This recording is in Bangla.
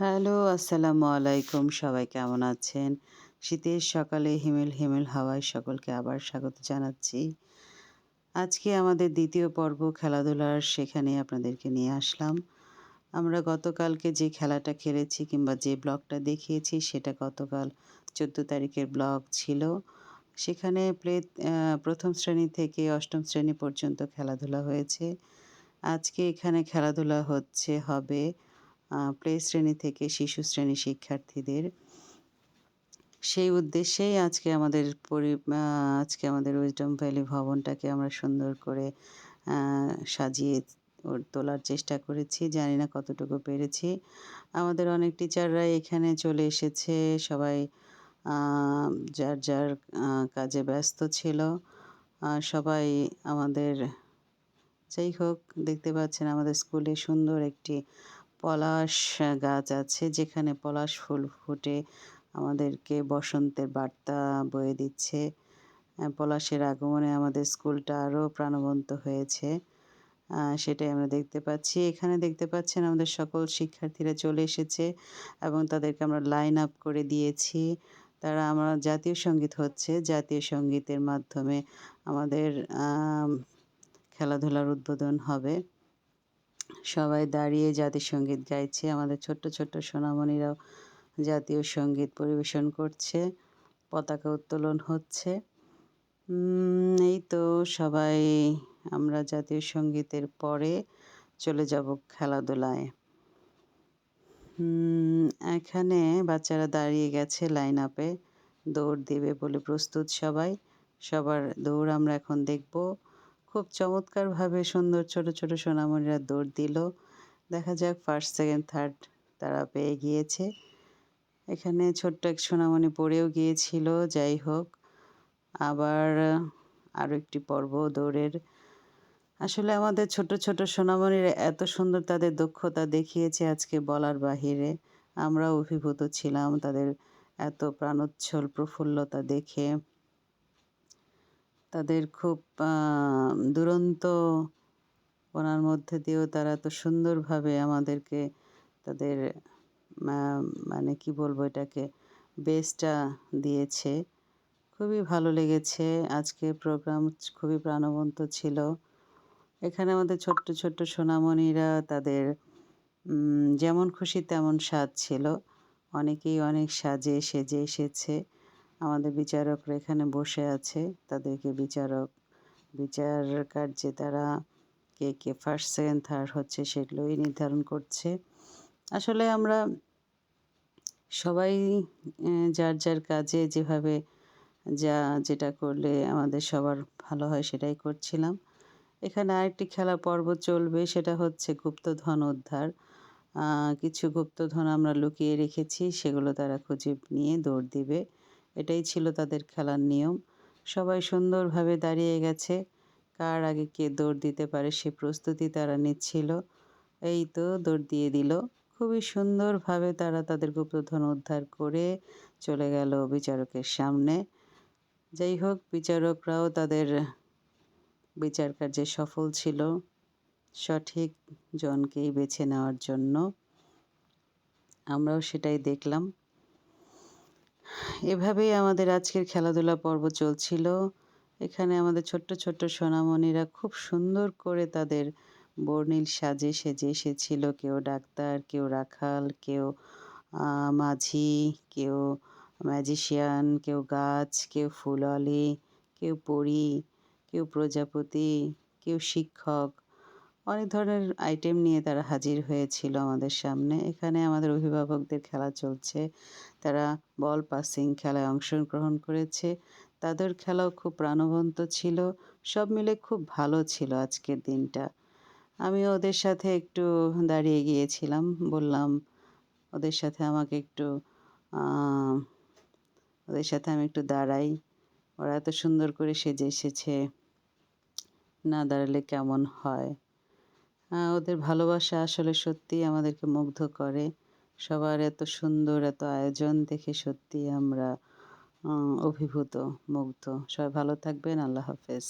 হ্যালো, আসসালামু আলাইকুম। সবাই কেমন আছেন? শীতের সকালে হিমেল হিমেল হাওয়ায় সকলকে আবার স্বাগত জানাচ্ছি। আজকে আমাদের দ্বিতীয় পর্ব খেলাধুলার সেখানে আপনাদেরকে নিয়ে আসলাম। আমরা গতকালকে যে খেলাটা খেলেছি কিংবা যে ব্লগটা দেখিয়েছি সেটা গতকাল চোদ্দ তারিখের ব্লগ ছিল। সেখানে প্লে প্রথম শ্রেণি থেকে অষ্টম শ্রেণি পর্যন্ত খেলাধুলা হয়েছে। আজকে এখানে খেলাধুলা হচ্ছে, হবে প্লে শ্রেণি থেকে শিশু শ্রেণি শিক্ষার্থীদের। সেই উদ্দেশ্যেই আজকে আমাদের পরি আজকে আমাদের উইজডম ভ্যালি ভবনটাকে আমরা সুন্দর করে সাজিয়ে তোলার চেষ্টা করেছি। জানি না কতটুকু পেরেছি। আমাদের অনেক টিচাররা এখানে চলে এসেছে। সবাই যার যার কাজে ব্যস্ত ছিল। সবাই আমাদের, যাই হোক, দেখতে পাচ্ছেন আমাদের স্কুলে সুন্দর একটি পলাশ গাছ আছে যেখানে পলাশ ফুল ফুটে আমাদেরকে বসন্তের বার্তা বয়ে দিচ্ছে। পলাশের আগমনে আমাদের স্কুলটা আরও প্রাণবন্ত হয়েছে। সেটাই আমরা দেখতে পাচ্ছি। এখানে দেখতে পাচ্ছেন আমাদের সকল শিক্ষার্থীরা চলে এসেছে এবং তাদেরকে আমরা লাইন আপ করে দিয়েছি। তারা আমরা জাতীয় সংগীত হচ্ছে। জাতীয় সঙ্গীতের মাধ্যমে আমাদের খেলাধুলার উদ্বোধন হবে। সবাই দাঁড়িয়ে জাতীয় সংগীত গাইছে। আমাদের ছোট্ট ছোট্ট সোনামণিরাও জাতীয় সংগীত পরিবেশন করছে, পতাকা উত্তোলন হচ্ছে। এই তো সবাই আমরা জাতীয় সঙ্গীতের পরে চলে যাব খেলাধুলায়। এখানে বাচ্চারা দাঁড়িয়ে গেছে লাইন আপে দৌড় দেবে বলে প্রস্তুত সবাই। সবার দৌড় আমরা এখন দেখব। খুব চমৎকারভাবে সুন্দর ছোট ছোট সোনামণিরা দৌড় দিল। দেখা যাক ফার্স্ট সেকেন্ড থার্ড তারা পেয়ে গিয়েছে। এখানে ছোট্ট এক সোনামণি পড়েও গিয়েছিল, যাই হোক। আবার আরও একটি পর্ব দৌড়ের। আসলে আমাদের ছোট ছোট সোনামণিরা এত সুন্দর তাদের দক্ষতা দেখিয়েছে আজকে বলার বাহিরে। আমরা অভিভূত ছিলাম তাদের এত প্রাণোচ্ছল প্রফুল্লতা দেখে। তাদের খুব দুরন্ত ওনার মধ্যে দিয়েও তারা তো সুন্দরভাবে আমাদেরকে তাদের মানে কি বলব এটাকে বেসটা দিয়েছে। খুবই ভালো লেগেছে। আজকে প্রোগ্রাম খুবই প্রাণবন্ত ছিল। এখানে আমাদের ছোট্ট ছোট্ট সোনামণিরা তাদের যেমন খুশি তেমন স্বাদ ছিল অনেকেই অনেক সাজে, সেজে এসেছে। আমাদের বিচারকরা এখানে বসে আছে। তাদেরকে বিচারক বিচার কার্যে তারা কে কে ফার্স্ট সেকেন্ড থার্ড হচ্ছে সেগুলোই নির্ধারণ করছে। আসলে আমরা সবাই যার যার কাজে যেভাবে যা যেটা করলে আমাদের সবার ভালো হয় সেটাই করছিলাম। এখানে আরেকটি খেলা পর্ব চলবে, সেটা হচ্ছে গুপ্তধন উদ্ধার। কিছু গুপ্তধন আমরা লুকিয়ে রেখেছি, সেগুলো তারা খুঁজে নিয়ে দৌড় দিবে। এটাই ছিল তাদের খেলার নিয়ম। সবাই সুন্দরভাবে দাঁড়িয়ে গেছে। কার আগে কে দৌড় দিতে পারে সে প্রস্তুতি তারা নিচ্ছিল। এই তো দৌড় দিয়ে দিল। খুবই সুন্দরভাবে তারা তাদের গুপ্তধন উদ্ধার করে চলে গেল বিচারকের সামনে। যাই হোক, বিচারকরাও তাদের বিচার কার্যে সফল ছিল। সঠিক জনকেই বেছে নেওয়ার জন্য। আমরাও সেটাই দেখলাম। এভাবেই আমাদের আজকের খেলাধুলা পর্ব চলছিল। এখানে আমাদের ছোট্ট ছোট্ট সোনামণিরা খুব সুন্দর করে তাদের বর্ণিল সাজে সেজে এসেছিল। কেউ ডাক্তার, কেউ রাখাল, কেউ মাঝি, কেউ ম্যাজিশিয়ান, কেউ গাছ, কেউ ফুললি কেউ পড়ি কেউ প্রজাপতি, কেউ শিক্ষক অনেক ধরনের আইটেম নিয়ে তারা হাজির হয়েছিল আমাদের সামনে। এখানে আমাদের অভিভাবকদের খেলা চলছে, তারা বল পাসিং খেলায় অংশগ্রহণ করেছে। তাদের খেলাও খুব প্রাণবন্ত ছিল, সব মিলে খুব ভালো ছিল আজকের দিনটা। আমি ওদের সাথে একটু দাঁড়িয়ে গিয়েছিলাম, বললাম, ওদের সাথে আমাকে একটু ওদের সাথে আমি একটু দাঁড়াই। ওরা এত সুন্দর করে সেজে এসেছে, না দাঁড়ালে কেমন হয়? ওদের ভালোবাসা আসলে সত্যিই আমাদেরকে মুগ্ধ করে। সবার এত সুন্দর এত আয়োজন দেখে সত্যি আমরা অভিভূত, মুগ্ধ। সবাই ভালো থাকবেন, আল্লাহ হাফেজ।